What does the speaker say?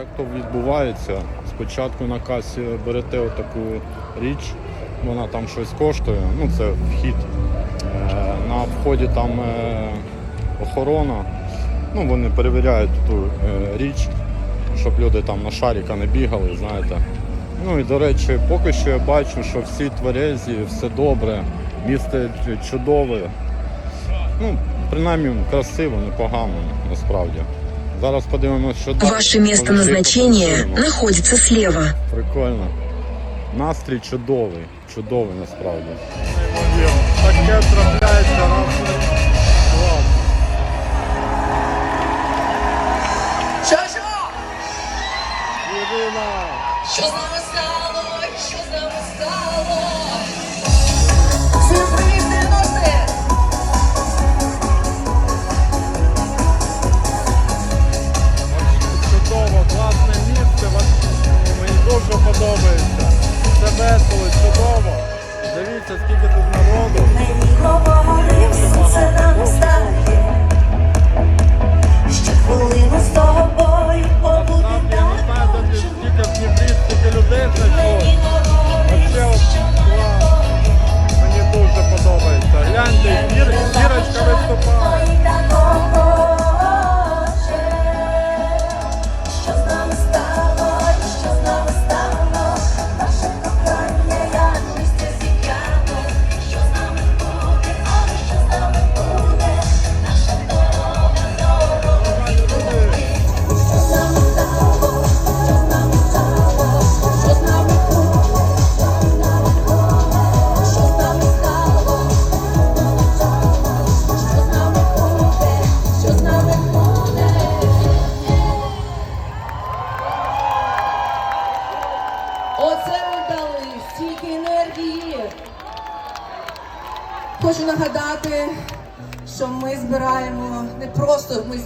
Як то відбувається? Спочатку на касі берете отаку річ, вона там щось коштує, ну це вхід. Е, На вході там е, охорона, ну вони перевіряють ту е, річ, щоб люди там на шаріка не бігали, знаєте. Ну і до речі, поки що я бачу, що всі тверезі, все добре, місце чудове. Ну, принаймні красиво, непогано насправді. Зараз подивимося, що далі. Ваше место Може, назначения находится слева. Прикольно. Настрій чудовий, чудовий насправді. Таке трапляється Що що? Ірина! Що з нами стало? Що з нами стало? Весело, чудово. Дивіться, скільки тут народу. Мені говорив, сонце нам стає, Хочу нагадати, що ми збираємо не просто ми